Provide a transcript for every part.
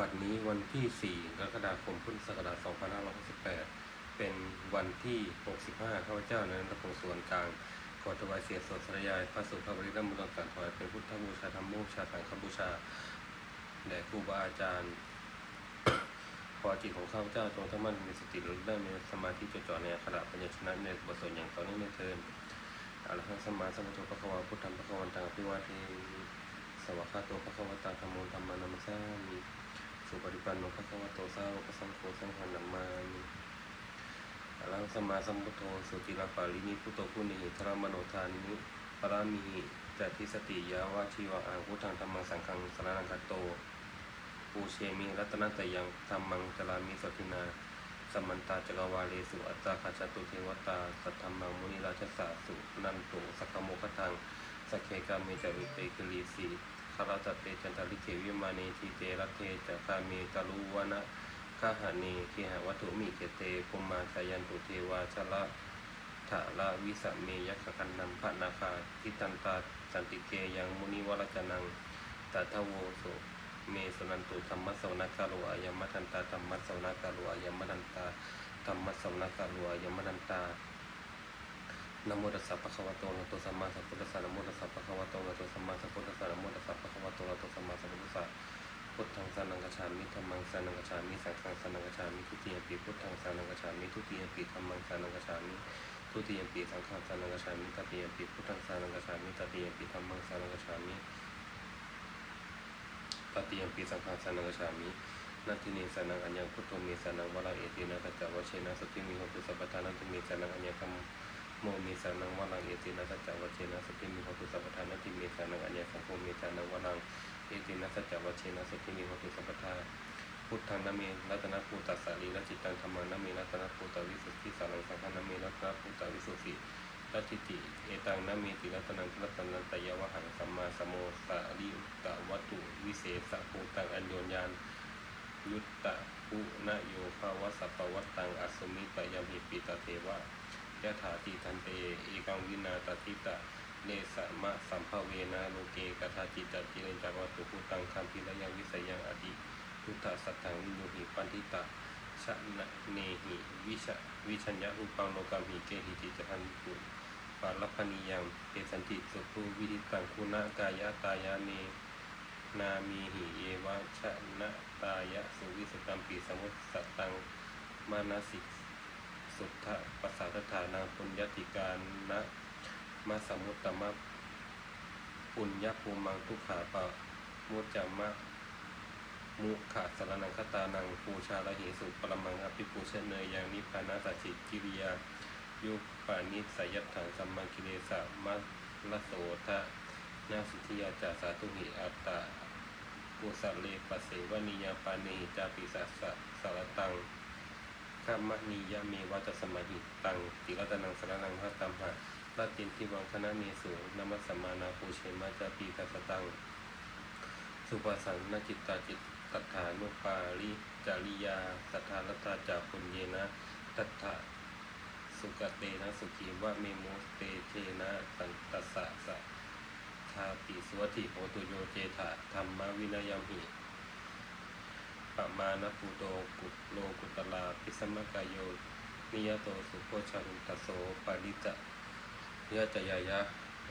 บัดนี้วันที่ 4 กรกฎาคม พุทธศักราช 2568 เป็นวันที่ 65 ข้าพเจ้าในรัพงศ์สวนกลางขอถวายเสียสดสรยาย พระสุภาพบริรัมุลการถวายเป็นพุทธบูชาธรรมบูชาสังฆบูชา แด่ครูบาอาจารย์ ขอจิตของข้าพเจ้าจงทั้งมั่นมีสติระลึกได้มีสมาธิจดจ่อในอัคระปัญญชนะในบทสวดอย่างต่อเนื่องเทินอรหังสมมาสัมพุทโธพระควาพุทธังพระควันตังอภิวาเทมิสวากขาโตพระควตาธรรมโมธรรมานัมสสามิ สุปฏิปันโนพระควะโตสาวกสังโฆสังฆนามามิอรังสมาสัมพุทโธสุติลาปาลินิพุโธพุนิหิทรมโนทานิปรามิหิจัตติสติยาวาชีวะอาพุทธังธรรมังสังฆังสรนังคโตปูเชมิรัตนตยังธรรมังจรามิสตินาสมันตาจักรวาเลสุอัตตาคาชตุเทวตาสัทธรรมังมุนิราชสาสุนันโตสักโมคทังสเคกาเมจารุเตกิลีสี คาราจเตจันทริเขวิมานีทีเตรัเทจักาเมตาลุวนะคาหานีเคหะวัตถุมิเกเตปุมมาสายันตุเทวาชละถาละวิสเมยักขคันนัมพะนาคาทิตันตาสันติเกยังมุนิวรจนังตถาโวโสเมสนันตุธรรมะสวนาคาโลอายมะทันตาธรรมะสวนาคาโลอายมะทันตาธรรมะสวนาคาโลอายมะทันตา นะโมตัสสะภะคะวะโตอะโตสัมมาสัมพุทธัสสะนะโมตัสสะภะคะวะโตอะโตสัมมาสัมพุทธัสสะนะโมตัสสะภะคะวะโตอะโตสัมมาสัมพุทธัสสะพุทธังสรณังกัจฉามิธัมมังสรณังกัจฉามิสังฆังสรณังกัจฉามิทุติยมปีพุทธังสรณังกัจฉามิทุติยมปีธัมมังสรณังกัจฉามิทุติยมปีสังฆังสรณังกัจฉามิตติยมปีพุทธังสรณังกัจฉามิตติยมปีธัมมังสรณังกัจฉามิปฏิยมปีสังฆาสานังกชามินาทิเนสานังอัญญพุทโธเมสานังวราเอตินะกัจจวเชนะสติมิโหตุสัพพทานันติเมสานังอัญญคัม โมเมสานังวรังเอตินะกัจจวเชนะสติมิโหตุสัพพทานัติเมสานังอัญญังคัมโมเมสานังวรังเอตินะกัจจวเชนะสติมิโหตุสัพพทาพุทธังนามิรัตนภูตัสสะลีรัจิตังธรรมังนามิรัตนภูตวิสุทธิสารังสังฆนามิรัตนภูตวิสุทธิรัตติติเอตังนามีติรัตนังรัตนันตยวหังสัมมาสมโมสาริอุตตะวัตุวิเศษภูตังอัญโยนยานยุตตะปุณโยภาวสัพพวัตตังอสมิตยมิปิตเทวะ ยะถาติทันเตเอกังวินาตติตะเนสะมะสัมภเวนะโลเกกทาจิตติเรนจักวัตถุพุตังคัมพิรยังวิสยังอดิพุทธสัตถังวิโยหิปันทิตะชะนะเนหิวิชะวิชัญญะรูปังโลกัมหิเกหิติจันตุปาลพนียังเอสันติสุภูวิริตังคุณากายะตายะเนนามีหิเยวะชะนะตายะสุวิสตัมปีสมุตสตังมานาสิก สุทธะปัสสาทฐานาปุญญติการนะมาสมุตตมะปุญญภูมังทุกขาปะมุจจามะมุขะสารนังคตานังปูชาละหิสุปรมังอภิปูชเนยยังนิพพานาสัจจิกิริยา ยุปานิสยัตถังสัมมากิเลสะมัลโสทะนาสุทิยาจาสาตุหิอัตตากุสเลปะเสวนิยาปานิจาปิสัสสะสารตัง กัมมนิยาเมวัตสมาหิตังติรัตนังสรนังพระตัมหะลาตินทิวังคณะเมสุนามัสมานาภูเชมาจาปีกัสตัง สุปสันนจิตตาจิตตัฏฐานุปาริจาริยาสัทธาลตาจาปุญเยนะตัฏฐะสุกเตนะสุขีวะเมโมเตเทนะตันตสสะสะทาปิสวัติโหตุโยเจถะธรรมวินัยมิ ปะมาณปุโตกุโลกุตลาปิสมกายโยนิยโตสุโพชันตโสปาริจะยะจยายะ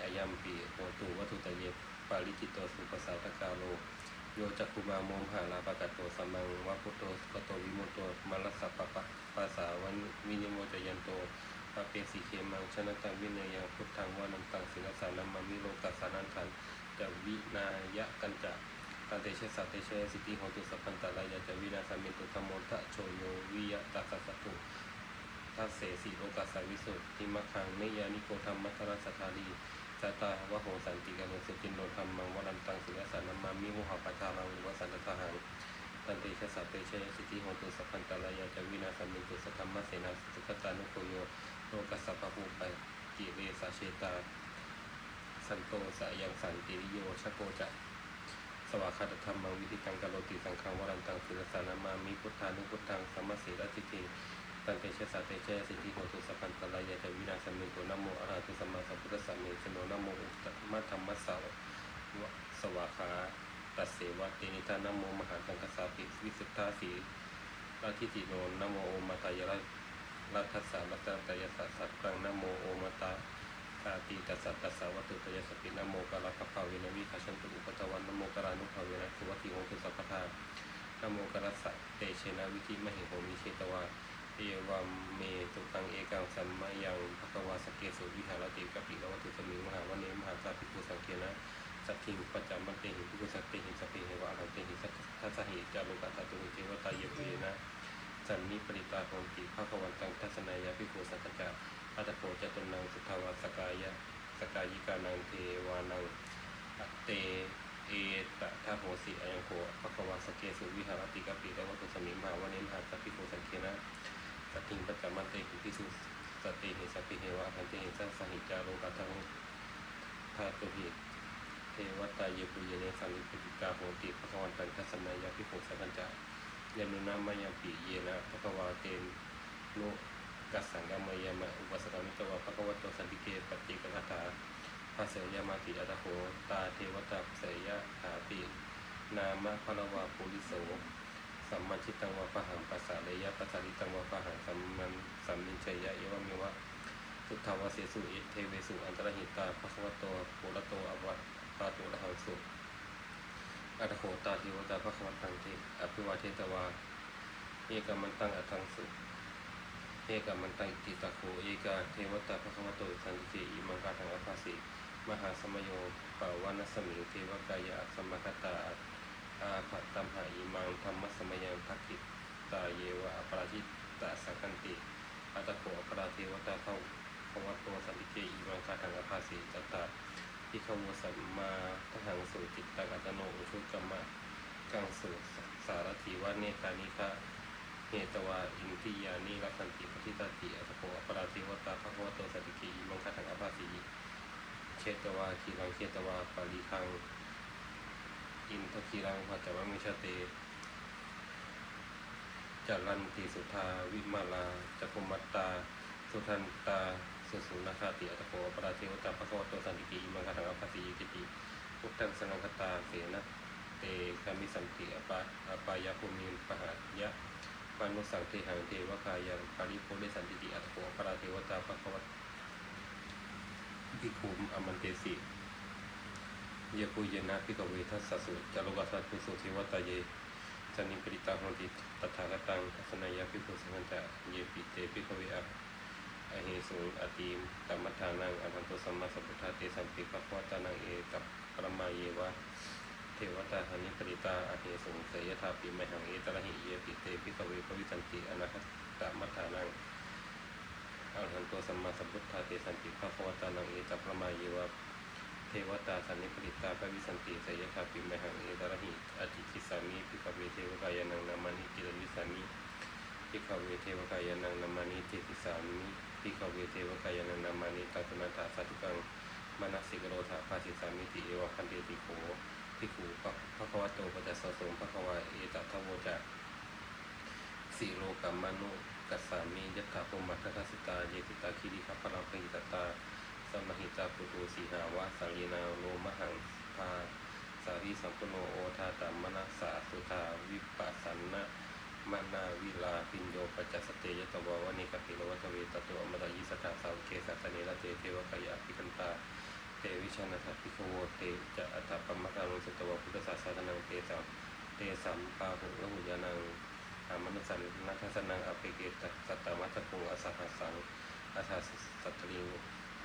อายัมปีโหตุวัตุตะเยปาริจิตโตสุปสาตกาโลโยจักคุมาโมมหาลาปะกะโตสัมมังวะพุโตสุกโตวิมุโตมลัสสะปะปะภาษาวันวินิโมจยันโตปะเปสีเคมังชนะตังวิเนยังพุทธังวานันตังสิลสานัมมามิโลกัสานันทันจะวินายะกันจะ ตันเตเชสัตเตเชสิทธิโหตุสัพพันตะลายะจะวินาสมิตุธรรมโมทะโชโยวิยะตัสสะสัตตุทัสเสสีโลกัสสาวิสุทธิมะคังเนยานิโกธรรมมัทรสัทธาลีจตาวะโหสันติกานุสุจินโนธรรมังวรันตังสุรสานัมมามิมุหะปัจจารังวสันตทหังตันเตชะสัพเตชยสิทธิโหตุสัพพันตะลายะจะวินาสมิตุสัทธรรมเสนาสุขตานุโคโยโลกัสสะปะภูไปกิเลสาเชตา สันโตสะยังสันติริโยชโกจะ สวากขาตธรรมังวิธิตังกโลติสังฆังวรันตังสุรสานัมามิพุทธานุพุทธังสัมมาเสรติติตันเตชะสัพเตชยสิทธิโหตุสัพพันตะลายะจะวินาสมิตุนะโมอรหะตุสัมมาสัมพุทธัสสะเมชโนนะโมอุตตมะธรรมะสาวสวากขาตัสเสวะเตนิทานะโมมหาสังคสาปิวิสุทธาสีราทิติโนนะโมโอมาตายรัตรัสสะรัตตยสัสสัตตังนะโมโอมาตา คาติตัสสะตัสสะวัตถุตยสปินโมกะลาภภาเวนะวิคาชันตุอุปตวันนโมกะลานุภาเวนะสุวัติโหตุสัพพทานโมกะรัสสะเตเชนะวิธิมหิโหมิเชตวาเอวัมเมตุตังเอกังสัมมายังภควาสเกสุวิหารติกปิลวัตุสมิงมหาวเนมหาสาภิกขุสังเกนะสัตถิงปัจจามันเตหิภิกขุสัตเตหิสัพเพเหวะอรหันเตหิสัทธัสหิจารุกัตตุเทวตาเยเยนะสันนิปริตาโหติภควันตังทัศนายาภิกขุสัจจะ ตโกจตุนังสุทาวาสกายะสกายิกานังเทวานังอัตเตเอตทาโหสิอยังโกภควาสเกสุวิหารติกปิลวัตุสมิมหาวเนมหาสาภิกสังเกนะสัตถิงปัจจามันเตหิพิสุสติเหสัพพิเหวะหันเตหิสัสหิจาโรกัทังธาตุหิเทวตาเยปุเยเนสังลิปิกาโหติภควันตังทัศนายาภิโภสัพจายานุนามายาปิเยนะภควาเตนโน กัสสังกามายามะอุปสกามิตวะภควตโตสันติเกปฏิกคาถาภาเสยามาติอัตโหตาเทวตาเสยะหาตินามะพนวาปุริโสสัมมาชิตังวะปะหังปัสสะเลยะปัสสะิตังวะปะหังสัมมันสัมมินชัยยะเอวะเมวะสุทธาวะเสสุเอเทเวสุอันตรหิตาภควโตโหระโตอวัตปาตุระหังสุอัตโหตาเทวตาภควตังเทอภิวาเทตวาเอกามันตังอัตังสุ เอกามันตังอิติตะโคเอกาเทวตาภควโตสันติอิมังกาทังอภาสิมหาสมโยปาวานสมิงเทวกายะสมมคตาอาภัตตัมหาอิมังธรรมสมยังทักขิตาเยวะอปราชิตตาสังคันติอัตโกอปราเทวตาเข้าภวัตโตสันติเกอิมังคาทังอภาสีจัตตาพิขวสัมมาทหังสุจิตตังอัตโนอุชุกรรมะกังสุสารถีวะเนตานิคะ เนตวาอินทิยานิรักขันติปฏิตาติอัตโกอปราเทวตาภควโตสันติกอิมังคาทังอภาสีเชตวาคีรังเชตวาปาริคังอินทคีรังพัจจวมิชเตจารันติสุธาวิมาลาจักุมัตตา สุทันตาสุสุนาคาติอัตโกปราเทวตาภควโตสันติกีมังคทังอภัสสิยิติพุทธังสนังคตาเสนะเตคามิสันติอปาอปายาภูมิปหายะานุสังเทหังเทวกายังปาริโพเลสันติติอัตโกปราเทวตาภควตภิกขุมอมันเตสิเยปุเยนะพิกเวทัสสสุจารุกัสสะภิกษุทิวัตเยสันนิปริตาหนติตถาคตังทัศนายาภิกษุสังฆจะเยปิเตภิกเวอะอเหสุอติมตัมมัฏฐานังอรันตุสัมมาสัพพุทธาเตสัมปิปะควตานังเอกับปรมาเยวะ วตาหานิปริตาอเหสุงเสยธาปิมหังเอตระหิเยปิเตภิกขเวภวิสันติอนาคตมัฏฐานังอรหันตุสัมมาสัพพุทธาเตสัมปิปะควตานังเอกัปรมายวะเทวตาสันนิปริตาปวิสันติสยคาปิมหังเอตระหิอจิคิสามิพิกเวเทวกายนังนามานิกิรวิสามิพิกเวเทวกายนังนามานิเทติสามิพิกเวเทวกายนังนามานิตัตุนันทาสัตุกังมนัสสิกโรธาภาสิสามิติเอวะคันเตติโข พิกูปะควโตปัจจสสมภควาเอตทะโวจะสีโลกัมมนุกัสสามิยัตถาภูมัตถสิตาเยติตาคิริขัพพลังพิตตาสมหิตาปุตุสีหาวะสังีนาโลมหังพาสารีสัมปโนโอทาตัมมนัสสาสุทาวิปัสสันนะมานาวิลาปิญโยปัจจสเตยตวาวนิกปิโลวัตเวตตุอมตะยิสตาสาวเกสัสเนระเตเทวกายาภิกันตา เตวิชานาทัพพิโคโวเตจะอัตถปมกาลุสตวพุทธศาสนาเตสัมเตสัมปาหุละหุยานังอามนุสันนัทสนังอภิเกตสัตตมัตตุงอสัหสังอาทาสัตติง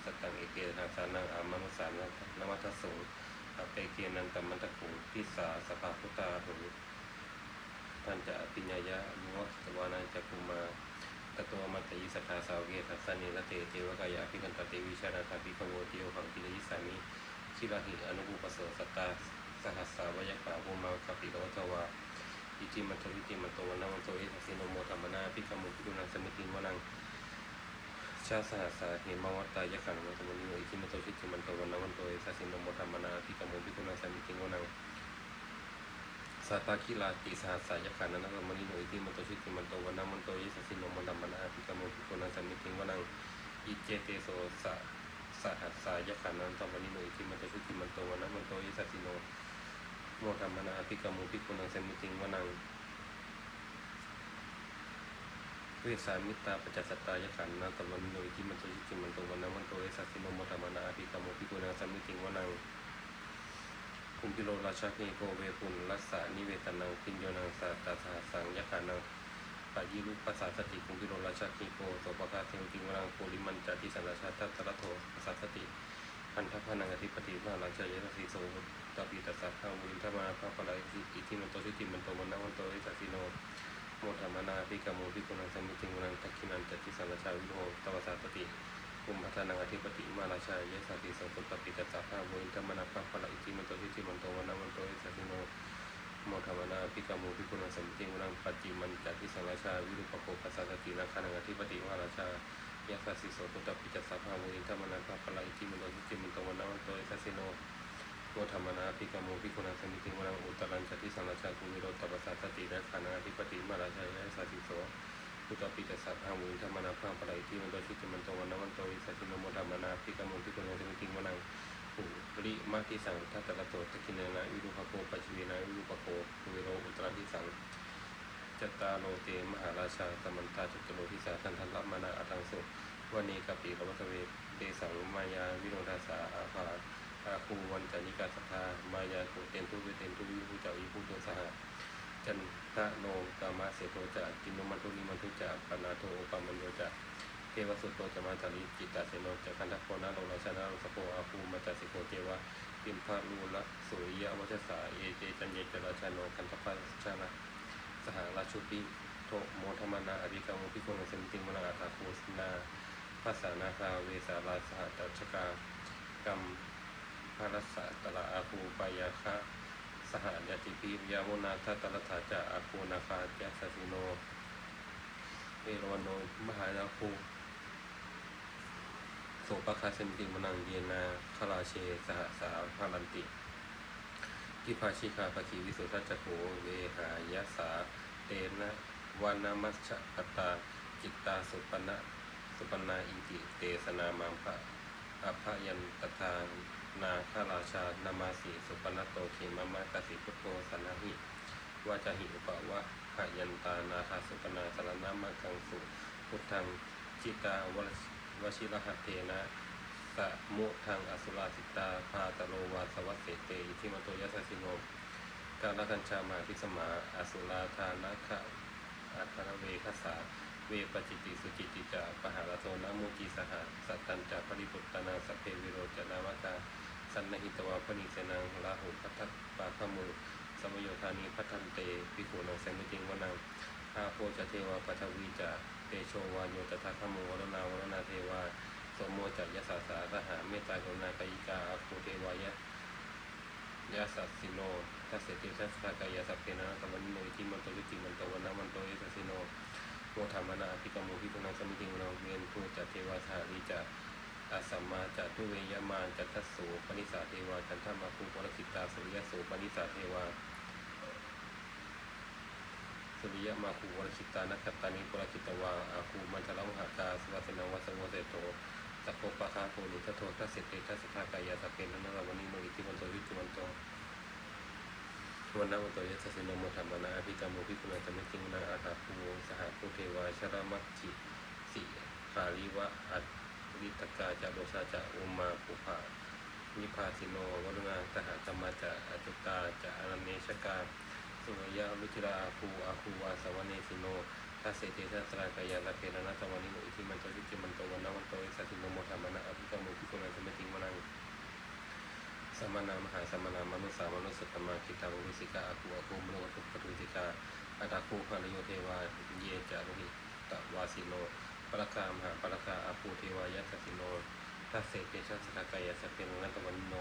สตังเอเกนาสานังอามานุสานันวัตสูอเปเกนันตมันตะกุทิสาสภาพุตาหุท่านจะปิญญายะมุวสวานันจักุมา ตตัวมัตติสัทธาสาวเกทัสสนิละเตเทวกายาภิกันตเตวิชานาทาภิกโวติโอหังกิเลยิสามิชิระหิอนุบุปโสสตตาสหัสสาวยปาภูมาคปิโลทวาอิจิมันโตวิจิมันโตวันนัมันโตเอทัสสิโนโมธรรมนาภิกมุปิกุนังสมิติวนังชาสหัสสาเหมวัตตายะขันมันตมุนิโยอิจิมัโตชิจิมันโตวันวันโตเอสัสสินโนโมธรรมนาภิกขโมภิกุณังสมิติงวนัง สัตตาคิลาติสหัสสายะขันนันตมนิโยอิจิมโตชิจิมันโตวันนัวันโตเอสัสสินโนโมธรรมนาภิกขโมภิโกุณังสมิติงวนังอิเจเตโสสะสหัสสายขันนันตมนิโยอิจิมโตชิจิมันโตวันนัวันโตเอสัสสินโนโมธรรมนาอภิกรรมุภิโกขุนังสมิติงวนังเวสามิตาปัจจสตตายขันนาตวันโนอิทิมันโตชิติมันโตวันนังวันโตเอสัสสิโนโมธรรมนาอภิกรรมุภิโกขุนังสมิติงวนัง คุมพิโรราชาเนโกเวปุนรัสสานิเวตนังพิญโยนังสัตตาสหสังยขานังปะยิรุปัสสาสติคุมพิโรราชาเนโกโสปะกาเทวติวนังโกลิมันจติสันราชาตัตระโทปัสสาสติพันธพนังอธิปติมาลังจายตสีโสตปิตัสสะข้าวินทมาพระปลายอิทิมันโตชิติมันโตวันนังวันโตอสัสสิโนโมธรรมนาภิกรรมโมภิกุณังสมิติงวนังทักขินันจติสังราชาวิโรตวสาตติ ภูมิพัฒนังอธิปติมาราชายะสาติสังคุตตปิตัสสะภาโวอินทมนาภาพละอิติมันโตทิติมันโตวนนังวันโตเอสัสิโนโมธรรมนาภิกรรมโมภิกุณสัมติงวนังปัจจิมันจติสังราชาวิรุปโภปัสสะสตินาคานังอธิปติมาราชายะสาสิโสคุตตปิตัสสะภาโวอินทมนาภาพละอิติมันโตทิติมันโตวนนังวันโตเอสัสิโนโมธรรมนาภิกรรมโมภิกุณังสมิติงวนังอุตตรัญจติสังราชากุวิโรตปัสสะสตินาคานังอธิปติมาราชายะสาสิโส พุทธปิตสัพพามุธรรมนาพระปรายที่มันโตชิตมันโตวันนวันโตอิสัชิโนโมธรรมนาพิกามุพิกุณาสมิติงวนังปุริมาทิสังทัตตะโตตะกินนาวิรุภโกปัจจิเวนาวิรุภโกภูวิโรอุตราทิสังจตาโลเตมหาราชาสมันตาจุตโลทิสาทันทันละมานาอัตังสุวันนี้กปิรวัตเวเตสังมายาวิโรธาสาอาภาอาคูวันจานิกาสัทธามายาโกเตนทุเวเตนทุวิภูเจ้าอิภูโตสหจัน ทะโนกามาเสโตจะกินนมันทุนิมันทุจะปนาโทปามันโยจะเทวสุตโตจะมาจาริจิตตาเสโนจะคันทัพโคนาโลราชนาโลสโปอาภูมาจาสิโกเทวะพิมพาลูละสุริยวัชสาเอเจจันเยจราชาโนคันทัพชนะสหราชุปิโทโมธรรมนาอภิกรรมพิโกนเสมิติมนาอาคาโคสนาภาษานาคาเวสาลาสหตัชกากรรมภารสะตละอาภูปายาคะ สหยติปียามุนาทัตตรถาจะอาคูนาคาแกสสิโน เอรวันโนมหานาคูโสปคาเซมติมนังเยนาคาราเชสหสาพารันติทิภาชิคาภคีวิสุทธัจจโขเวหายะสาเตนะวานามัชฌะปตาจิตตาสุปนะสุปนาอิติเตสนามังพระอภยันตทา นาคาราชานามาสีสุปนโตเขมามากสิพุทโธสันนหิวาจหิอุปวะหยันตานาคาสุปนาสารนามังคังสุพุทธังจิตาววชิรหะเทนะสะมุทังอสุราสิตาพาตโลวาสวัสเสเตอิทิมโตยัสสิโนกาลกัญชามาพิสมาอสุราธานะคะอาคารเวคสาเวปจิติสุจิติจะปหารโทนะมุกีสหสัตตัญจะปริปุตตนาสพเพวิโรจนามกา สันนหิตวาปนิเสนังลาหุพัทธปาขมุสมโยธานีพัทันเตปิโขนังเสมิติงวนังอาโพจะเทวาปัทวีจะเตโชวาโยตถาขโมวรนาวรนาเทวาสมโมจะยสาสาสหาเมตตากรุณากายิกาอาโคเทวายะยาสัสสิโนทัสเสติทัสสะกายสัพเพนะตวันนิโนอิทิมันโตวิติมันโตวันนามันโตเอสัสสิโนโมธรรมนาภิกรรมโมภิกุณังสมิติงวนังเวียนทูจะเทวาธาริจะ อาสัมมาจะทุเวยมาจะทัสโสปนิสาเทวาจันทมาภูปรคิตาสุริยโสปนิสาเทวาสุริยมาคูวรคิตานัคตานิปรคิตวาอาคูมันทะเลหากาสวัสนังวัสงวเสโตสัพพปะคาโคนิทัโททัสเสติทัสสะกายาสัพเพนะนะวันนิโนอิทิมันโตวิติมันโตวันนั้นวันตัวยัสสินโมธรรมนาอภิกรรมโมภิกุณาตมิติงนาอาคาภูสหภูเทวาชรามัจจิสิคาริวะอัต ริตกาจาโรชาจะอุมาปุภาวิภาสิโนวรุณาสหธรรมจะอจุตาจะอนันเนชกาสุยาลุจิราอาภูอาคูวาสวเนสิโนทัสเสติทัสรากายาลเพนะนัตวันิโนอิทิมันโตวิจิมันโตวันนวันโตยัสสิโนโมธรรมนาอภิกรรมโมภิกุณาตมิติงวนังสมณามหาสมณามนุสามนุสตมาคิตังวิสิกาอาคูอาคูมโนทุปตุติกาอัตาคูภารโยเทวาเยจารุหิตวาสิโน ปรคามหาปรคาอาภูเทวายัสสิโนทัสเสเตชะสกากายาสเพนงัตวันโน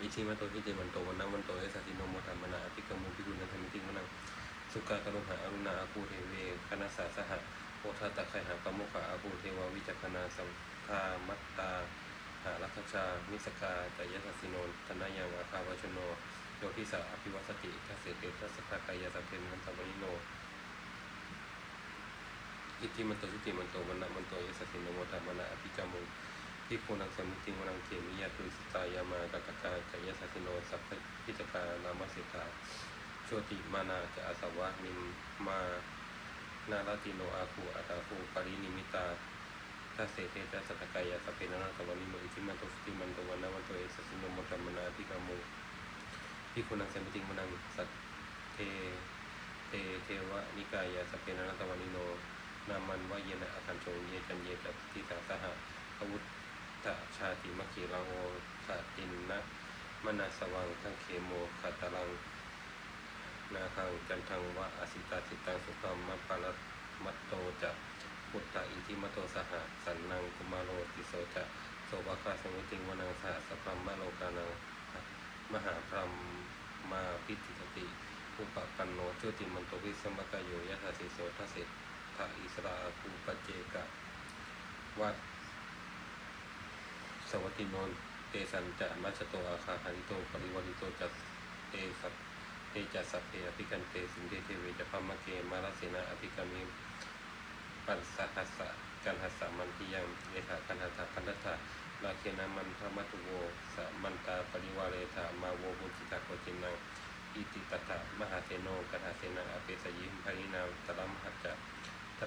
อิชิมาโตทิเตมันโตวันนังวันโตเอสัสิโนโมธรรมนาอภิกรรมุพิกุณันธมิติงวันังสุกากรุหาอรุณาอาภูเทเวคณะสาสหะโพธาตะไคหาปมุขะอาภูเทวาวิจักขณาสังคามัตตาหาลัคชามิสกาจายสัสสิโนธนายังอาคาวชโนโยทิสาอภิวัสติทัสเสเตทัสสะกายาสัพเพนันตวริโน อิทธิมันโตทิติมันโตวันนะมันโตยสัสสิโนโมตามนะอภิกรรมุพิภูนังสมุติวนังเกมิยาตุสตายามากตกาจยสัสสิโนสัพพิจกานามสิกาโชติมานาจะอาสวะนิมมานาลติโนอาคูอัตาคูปารินิมิตาทัสเสเตจัสสตกายาสพเพนะนาตวันิโมอิทิมันโตสติมันโตวันนาวันโตเอสสิโนมตมนาภิกามุพิภูนังสมุติวนังสัตเทเตเทวะนิกายาสพเพนะนาตวันิโน นามันว่าเยนะอาคันโชเยจันเยจัตติสาสหะอาวุธตชาติมะขีรังโอสะตินนะมนาสวังทั้งเคโมขัตลัง นาคังจันทังวะอสิตาสิตังสุขัมมะปาลมัตโตจะพุทธะอิทิมัตโตสหะสันนังกุมาโรติโสจะโสภคาสมุติงวนังสหสพรมมะโลกานังมหาพรหมมาพิติติอุปปันโนโชติมันโตวิสมกายโยยะถาสิโสทัส สิทาอิสราภูปเจกะวัดสวัตินนเตสันจะมัชโตอาคาหาริโตปริวาริโตจัตเตสัพเตจัสัพเพอภิกันเตสินเทเทเวจะพัมมะเกมาลเสนาอภิกามิปัสสะหัสสะกันหัสสะมันติยังเอถากันหัสสะกันทัตถะลาเคนามันธรรมตุโวสะมันตาปริวาเรธามาโวบุจิตาโกจินังอิติตถะมหาเทโนกันหาเสนาอเปสยิมภรินาตรัมหัจจะ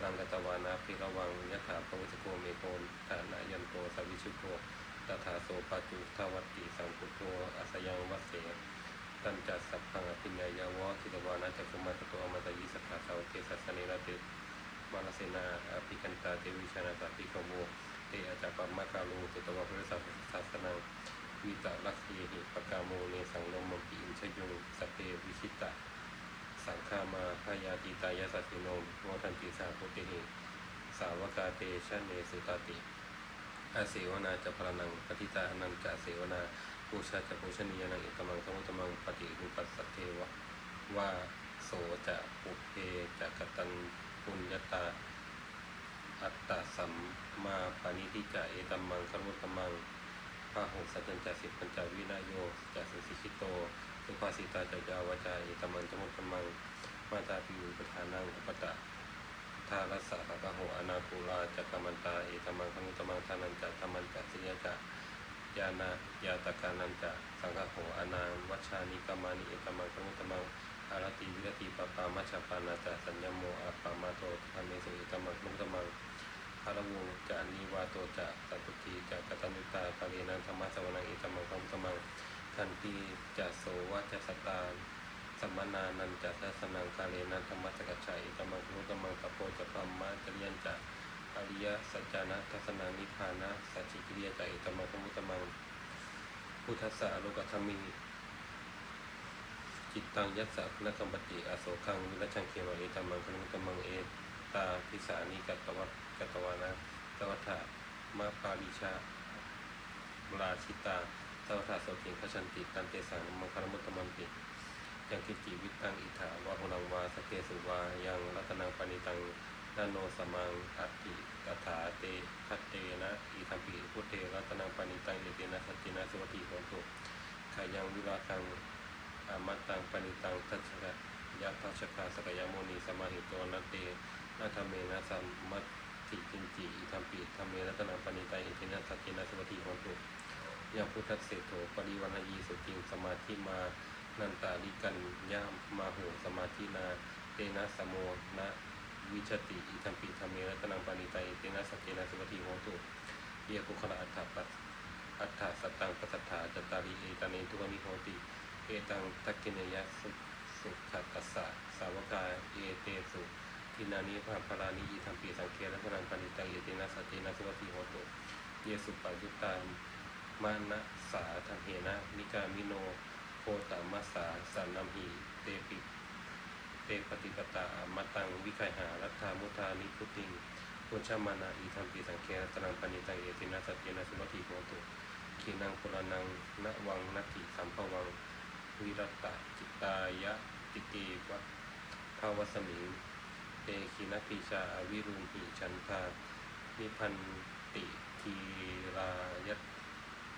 รังกตวานาภิระวังยะถาปวิสโกเมโกนฐานายันโตสวิชุโกตถาโสปจุทวัตติสังคุโตอสยังวัสเสตันจัสสัพพังอภิญญายาวะคิตวานาจักุมาตโตอมตะยิสัทธาสาวเทสัสสเนระเตมาลเสนาอภิกันตาเทวิชนาตาภิกขโวเตอาจาปมะกาลูตุตวะพระสัพศาสนังวิตาลักเยหิปกาโมเนสังลมปิอินชยุงสเปวิชิตะ สังฆามาพยาติตายสัตติโนมโมทันติสาพุติหิสาวกาเตชะเนสุตติอาเสวนาจะพรนังปฏิตานันจะเสวนาปูชาจะปูชนียนังอิตมังสมุตมังปฏิรูปัสสเทวะว่าโสจะปุเพจะกตันปุญญตา อัตตาสัมมาปานิทิจะเอตัมมังคารุตมังพาหุสัจจันจะสิบปัญจวินาโยจะสุสิคิโต สุภาษิตาจะยาวาจาอิตมันจมุตตมังมาตาปิวปทานังอุปตะทารัสสะภะคะโหอนาคูลาจักกมันตาเอตมังคนุตมังทานันจะธรรมันจะสิยจะยานายาตกานันจะสังฆโหอนาวัชานิกามานิเอตมังคนุตมังอารติวิรติปปามัชฌปานาจะสัญญโมอาปามาโตธรรมเมสุเอตมังคนุตมังคารวงจะนิวาโตจะสัพพุทีจะกตัญญูตาปะเรนันธรรมะสวนังเอตมังคนุตมัง ทันทีจะโสวัจสตาสัมมนานันจะทัสนังกาเลนันธรรมสกัจฉายตมังคุตมังกปโปจะพรมมะจริยันจะอริยสัจจานะทัศนานิพานะสัจจิกิริยจะอิตมังมุตมังพุทธัสสะโลกธรรมิจิตตังยัสสะคุณกรรมปติอโศคังวิรัชังเควะเอตมังคนุตมังเอตาพิสานิกัตตวัตกัตวานะตวัฏฐะมาปาริชาราชิตา เทวทาโสติงขชันติตันเตสังมังคารมุตตมันติยังกิจิวิตังอิถาวะหุนังวาสเกสุวายังรัตนังปณิตังนาโนสมังอัตติตถาเตคัตเตนะอิทัมปิพุทเทรัตนังปณิตังเยเตนะสัจจินะสวัติโหตุขายังวิราคังอามัตตังปณิตังทัชกะยะทัชกาสกยโมนีสมาหิโตนัตเตนาธรรมเมนะสัมมัตติจินจิอิทัมปิธรรมเมรัตนังปณิตังเยเตนะสัจจินะสวัติโหตุ ยาพุทธเศรษโถปริวันยีสุติงสมาธิมา นันตาลิกันยามมาโหสมาธินา เตนะสโมนะวิชติอิทัมปิธรรมเมรัตนังปานิไตเตนะสกเกนะสุวัติโหตุเยกุขลอัฏฐปัสอัฏฐสัตตังปัสสัทธาจตตาริเอตานิทุกนิโหติ เอตังทักกินยะสุสุขัตตัสสะสาวกาเอเตสุทินานิพาพารานิอิทัมปิสังเครัตนังปานิไตเตนะสกเกนะสุวัติโหตุเยสุปายุตตา มานะสาทังเหนะ นิกามิโนโคตมัสสาสันนัมหีเตปิเตปฏิปตามาตังวิไคหารัตถามุทานิพุติงพุชามานาอีธรรมปีสังเครตนังปณิตังเอตินาสตเจนะสุวัติโหตุขีนังปุรานังนวังนัตติสัมภวัง วิรัตจิตายะติเกวะภาวสมิงเตขีนปีชาอวิรุณหิฉันทานิพันติทีรายต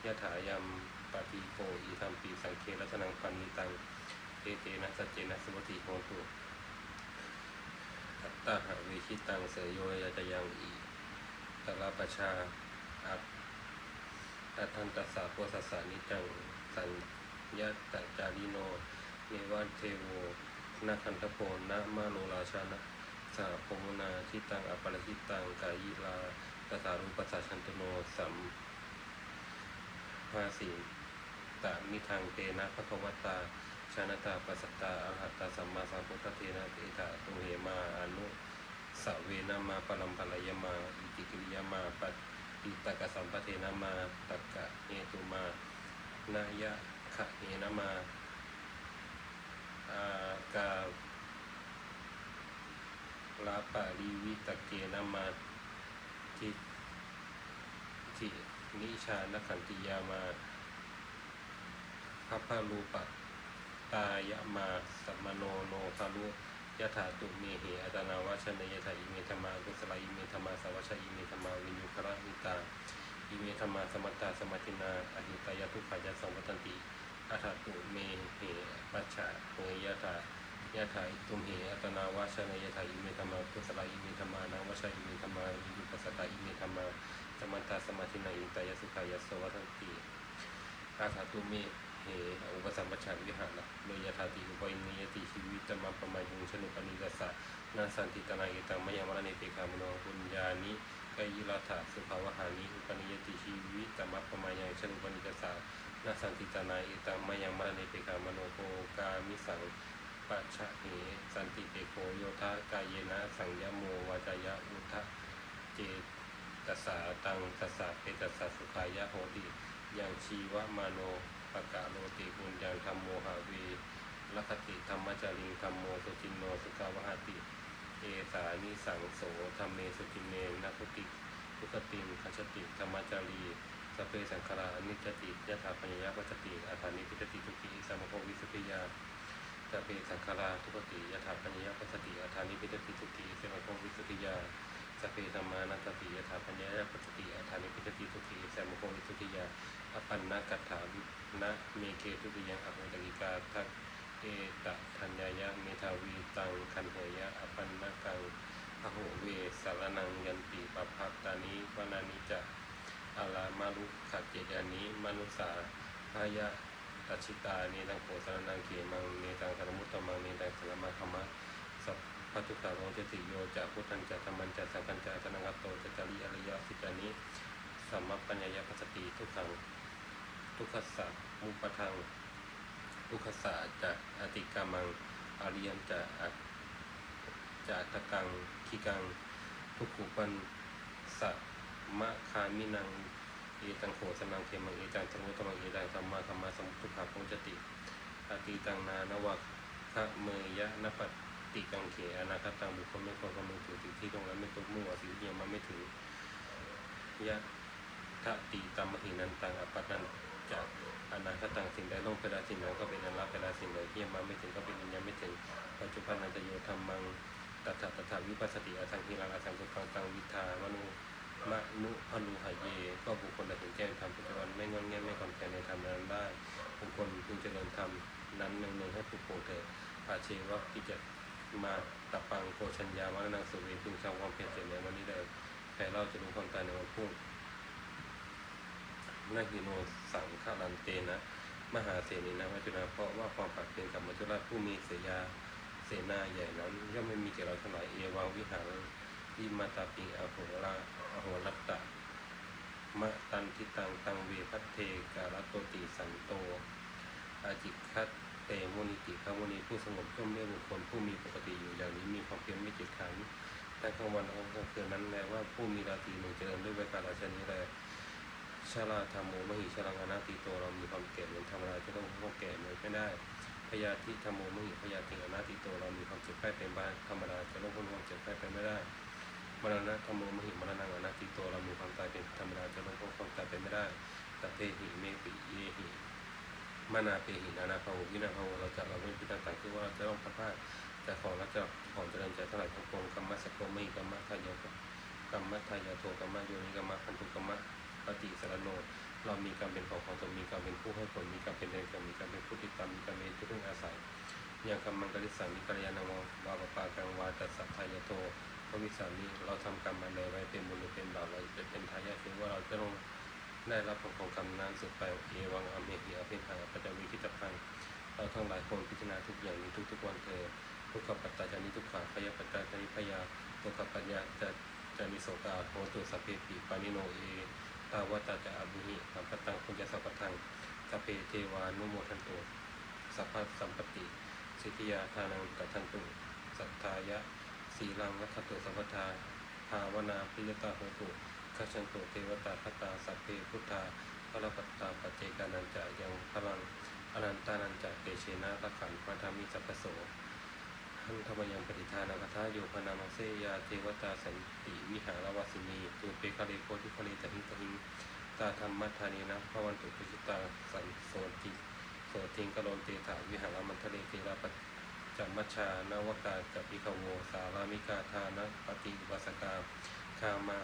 ยะถายามปฏิโกอีธรรมปีสังเครัตนังปันนิตังเตเตนะสัจเจนะสุวติโหตุอัตตาหะเวชิตังเสยโยยะจะยังอีตระปชาอัตอัตถันตัสสะโพสัสสะนิจังสัญญาตจาริโนเนวัตเทโวนาคันทโพนะมาโนราชานะสาโพมนาทิตังอปรหิตังกายิลาตถารูปัสสะชันตโนสัม ภาสีตะมิทางเตนะพระควตาชานตาปัสสตาอรหัตตาสัมมาสัมพุทธเทนะเอตะตุเหมาอนุสเวนะมาปรัมปรายมาอิติกิริยมาปฏิตกสัมปเทนะมาตักกะเนตุมานายะขะเนนะมาอากาลาปาลีวิตเกนะมาทิทิ นิชานขันติยามาพัพพรูปตายะมาสัมมโนโนคารุยะถาตุเมเหอัตนาวชนยะถาอิเมธมากุสลาอิเมธมาสวัชอิเมธมาวิญญุคระหิตาอิเมธมาสมัตตาสมัตินาอหิตายะทุกขายะสังวัตันติอัฏฐตุเมเหปัจฉะเมยะถายะถาอิตุมเหอัตนาวชนยะถาอิเมธมากุสลาอิเมธมานาวชอิเมธมาวิญญุปสสตาอิเมธมา สมัตตาสมัตินาอิตายสุขายสวัตันติอาถาตุเมเหอุปสัมปชัญวิหารโดยยถาติอุปยนิยติชีวิตมัปปมายุงชนุปนิกสสะนาสันติตนาเอตังมยังมรณีเปคามโนปุญญานิกายิรัฐะสุภาวหานิอุปนิยติชีวิตมัปปมายังชนุปนิกสสะนาสันติตนาเอตังมยังมรณีเปคามโนโกกามิสังปัจฉะเหสันติเปโคโยธากายเยนะสังยโมวาจายะอุทะเจต สาตังตสสะเปตสสะสุขายะโหติยังชีวมาโนปะกะโลติปุญญังธรรมโมหาวีลัคติธรรมจาริงธรรมโมสุจินโนสุขาวหาติ เอสานิสังโสธรรมเมสุจินเนนักติทุกติงคัจติธรรมจารีสเพสังขารานิจติยถาปัญญาปัจติอาถานิพิจติทุกิสัมโพวิสุทธิยาสเพสังขาราทุกติยถาปัญญาปัจติอาถานิพิจติทุกิสัมโพวิสุทธิยา สพเพธรรมานัตติยถาปัญญาปัจติอาถานิพิจติทุกิแสัมโพวิสุทธิยาอปันนากัตถาวินะเมเคตุติยังอโหตกิกาทักเอตะทัญญายะเมทาวีตังคันเหยะอปันนากังอโหเวสารนังยันติปภัตตานิวนานิจะอาลามาลุขัดเจยานิมนุสาพายะตัชิตาเนตังโขสารนังเขมังเนตังสารมุตตมังเนตังสารมาคมะสัพ พัตุตาโรจติโยจะพุทธันจะธรรมันจะสังกัญจะสนังกัตโตจะจาริอริยสิจานิสัมมปัญญาปัสสติทุกขังทุกขสัมุปทังทุกขสัจจะอติกามังอริยันจะจะตตกังขีกัง ทุกขุปันสัมะคามินังเอตังโขสนังเขมังเอตังสมุตมังเอตังสัมมาสัมมาสัมพุทธภาโพจติอติตังนานวัคคะเมยะนปติ กังเขอนาคตังบุคคลไม่ควรกำลังถึงสิ่งที่ตรงนั้นไม่ตกมั่วสิ่งที่ยังมาไม่ถึงยะทะติตัมมหินันตังอปัตนันจากอนาคตังสิ่งใดลงไปแล้วสิ่งนั้นก็เป็นอนาคตไปแล้วสิ่งใดที่ยังมาไม่ถึงก็เป็นยังไม่ถึงปัจจุบันนันตโยธรรมังตัถะตัถะวิปัสสติอสังคิรังอสังกุตังตังวิทามนุมะนุพนุหายเย ก็บุคคลใดถึงแจ้งธรรมปัจจุบันไม่งอนแงไม่คอนแคลนในธรรมนั้นได้บุคคลพึงเจริญธรรมนั้นเนืองๆให้ผู้โปรดเถิดอาเชวะกิจ มาตะปังโกชัญญามรณังสุเวพึงชาวความเพียรเสียในวันนี้เลยแผ่เราจะรู้ความตายในวันพรุ่งนาฮิโนสังฆารันเตนะ มหาเสนีนะวัจนาเพราะว่าความปัดเปลี่ยนกับมัจจุราชผู้มีเสยาเสนาใหญ่นั้นย่อมไม่มีแก่เราทั้งหลายเอวังวิหารวิมาตาปิงอโหราอโหรัตตะมะตันทิตังตังเวพัตเทการตโตติสันโตอาจิคัต เตมุนิติขมุนีผู้สงบย่อมเรียกบุคคลผู้มีปกติอยู่อย่างนี้มีความเพียรไม่จิตขันแต่กลางวันกลางคืนนั้นแม้ว่าผู้มีราตรีหนึ่งเจริญด้วยเวลาราชนี้แลชาลาธรรมโมมหิชลังอนาติโตเรามีความแก่เหมือนธรรมดาจะต้องพวกแก่เหมือนไม่ได้พยาธิธรรมโมมหิพยาธิอนาติโตเรามีความเจ็บไข้เป็นบ้านธรรมดาจะต้องพ้นความเจ็บไข้ไปไม่ได้มรณะธรรมโมมหิมรณะอนาติโตเรามีความตายเป็นธรรมดาจะต้องพ้นความตายไปไม่ได้ตะเพหิเมปิเยหิ มานาเปหินานาภาววินาภาวเราจะเราไม่พิจารณาคือว่าเราจะต้องพัดพาดแต่ของเราจะของเจริญใจเท่าไหร่ทั้งปวงกรรมะสกโกไม่กรรมะทายะกรรมะทายะโทกรรมะโยนิกรรมะพันธุกรรมะปฏิสารโนเรามีการมเป็นของของตนมีการมเป็นผู้ให้ผลมีการมเป็นเดนกันมีการมเป็นผู้ติดตามมีการมเป็นผู้พึ่งอาศัยอย่างกรรมังกริสังมิกรยานววาปปากังวาตัสสัทายโตพระวิสามีเราทำกรรมมาใดไว้เป็นบุญหรือเป็นบาปเราจะเป็นทายาทคือว่าเราจะต้อง ได้รับผลของกรรมนั้นสืบไปเอวังอเมหิอภิหังปัจจวิคิตพังเราทั้งหลายควรพิจารณาทุกอย่างนี้ทุกๆวันเถิดทุกขปัตตาจานิทุกขาพยาปัตตาจานิพยาทุกขปัญญาจะจะนิโสกาโหตุสัพเพปิปานิโนเอตาวตาจะอบุหิสัมปตังคุญญสัพพทังสัพเพเทวานุโมทันตุสัพพสัมปติ สิทธิยาทานังกัทันตุสัทธายะสีลังวัคตุสัพพทาภาวนาปิยตาโหตุ ขชันตุเทวตาคตาสัพเพพุทธาพระปัตตาปเจกานันจะยังพลังอนันตานันจะเตเชนะรักขันพระธรรมิสัพโสหันธรรมยังปฏิทานาคทาโยพนามเสยาเทวตาสันติวิหารวสินีตูเปคะเลโพธิคะเลตหิตหิตาธรรมัทธานีนะพระวันตุปุจิตาสันโสติโสติงกโลนเตถาวิหารมันทะเลเทระปัจมัชชานวกาจัปิคโวสารามิกาทานะปฏิวัสกาคามา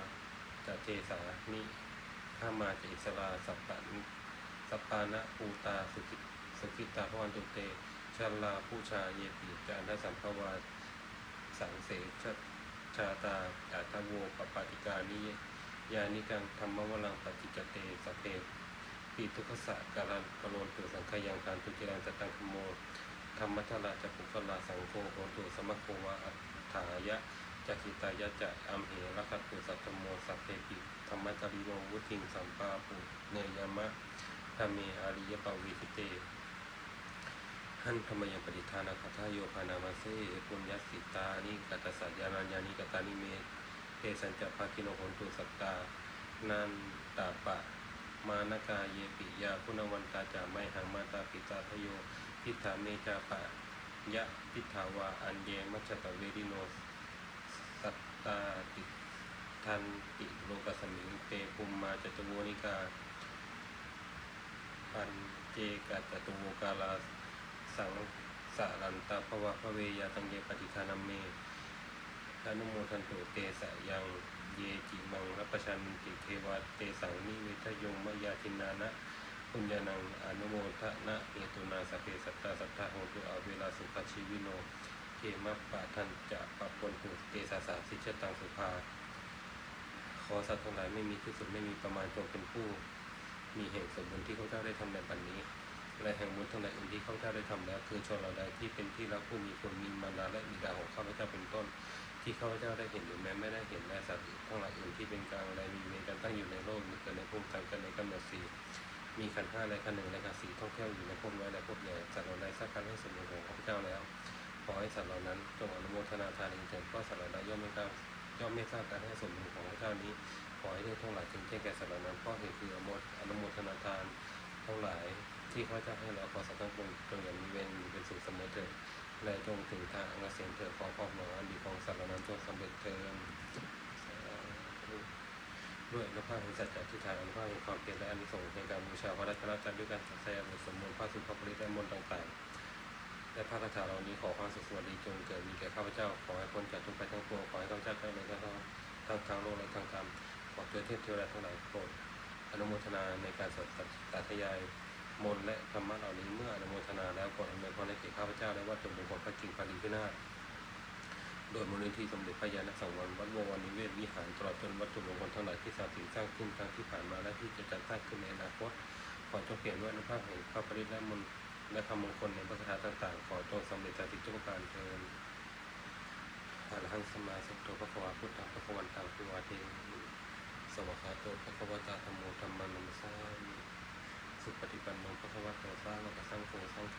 จะเทสานิข้ามาจะอิสราสัปปะสัปปานะปูตาสุขิสุขิตาพวันตุเตชลาผู้ชาเยปิจานะสัมภวาสังเสชชาตาอัตโวปปาติกานิยานิกังธรรมวลังปฏิจเตสเพปีทุกขสะกาลันกโลนตุสังขยังการตุจิรันจตังคโมธรรมทราจะปุกลาสังโฆโหตุสมะโควะอัฏฐายะ จักิตายะจะอัมเหรคัตตุสัตตโมสัพเพปิธรรมจริโนวุติงสัมปาปุเนยมะธรรมเมอริยปวิทิเตหันธรรมยปฏิทานาคาทาโยพานามาเซปุญญสิตานิกัตตสัจญานัญญานิกตานิเมเตสัญจภาคิโนโหนตุสัตตานันตาปะ มานกาเยปิยาคุณวันตาจาไมหังมาตาปิตาทโยทิฏฐาเมจาปะยะทิฏฐาวาอันเยมัจจตเวริโนส ตาติทันติโลกสมิงเตปุมมาจตุโวนิกาปันเจกัจตุโวกาลาสังสารันตาภวะพระเวยาตังเยปฏิคานัมเมอนุโมทันตุเตสะยังเยจิมังรัปชันติเทวะเตสังนิเวทยงมยาทินานะปุญญานังอนุโมทนะเอตุนาสเพสัตตาสัทธาโหตุอเวลาสุขชีวิโน เกมะปะทันจะปะปนตุเตสาสาสิชตังสุภา ขอสัตว์ทั้งหลายไม่มีที่สุดไม่มีประมาณจงเป็นผู้ มีแห่งสมบุญที่ข้าพเจ้าได้ทำในบัดนนี้ และแห่งบุญทั้งหลายอื่นที่ข้าพเจ้าได้ทำแล้ว คือชนเราใดที่เป็นที่รักผู้มีคนมีมารดาและบิดาของข้าพเจ้าเป็นต้น ที่ข้าพเจ้าได้เห็นหรือแม้ไม่ได้เห็นและสัตว์อื่นทั้งหลายอื่นที่เป็นกลางและมีเวรกันตั้งอยู่ในโลกมีเกิดในภูมิต่างกันในกำเนิดสี่มีขันห้าและขันหนึ่งและขันสี่ท่องเที่ยวอยู่ในภพน้อยและภพใหญ่สัตว์เราได้สักการให้สมบูรณ์ของข้าพเจ้าแล้ว ขอให้สัตว์เหล่านั้นจงอนุโมทนาทานเถิดเพราะสัตว์เหล่านั้นย่อมไม่กล้าย่อมไม่ทราบการให้สมบูรณ์ของพระเจ้านี้ ขอให้ได้ทั้งหลายถึงแก่แก่สัตว์เหล่านั้นเพราะเหตุคืออนุโมทอนุโมทนาทานทั้งหลายที่ข้าเจ้าให้แล้วขอสัตว์ทั้งปวงจงอย่างมีเวรเป็นสุขเสมอเถิดและจงถึงทางอันเกษมเถิดขอความหวังอันดีของสัตว์เหล่านั้นจงสำเร็จเถิดด้วยอนุภาพแห่งสัจจะที่ทานอนุภาพแห่งความเพียรและอนิสงส์แห่งการบูชาพระรัตนตรัยด้วยการแสดงบทสมบูรณ์พระสุภาพบริตและมนต์ต่างๆ และพระคาถาเหล่านี้ขอความสุขสวัสดีจงเกิดมีแก่ข้าพเจ้า ขอให้พ้นจากทุกภัยทั้งปวงขอให้ข้าพเจ้าได้ในทั้งทั้งทางโลกและทางธรรมขอเจอเทพเทวดาทั้งหลายโปรดอนุโมทนาในการสวดสาธยายมนและธรรมะเหล่านี้เมื่ออนุโมทนาแล้วขออำนวยพรให้แก่ข้าพเจ้าและวัตถุมงคลพระกิ่งพาลีพินาศโดยมูลนิธิสมเด็จพระยาณสังวรวัดบวรนิเวศวิหารตลอดจนวัตถุมงคลทั้งหลายที่สร้างสิ่งสร้างขึ้นทั้งที่ผ่านมาและที่จะจัดสร้างขึ้นในอนาคตขอจงเปลี่ยนด้วยอนุภาพแห่งพระปริตและมนต์ และคำมงคลในพระคาถาต่างๆ ขอจงสำเร็จจากสิ่งทุกการเทินอะระหังสมาสัมพุโธพระควาพุทธพระควันตังพิวาเทสวากขาโตพระควตาธรรมโมธรรมานัมสสามิสุปฏิปันโนพระควตโตสาวกสังโฆสังฆ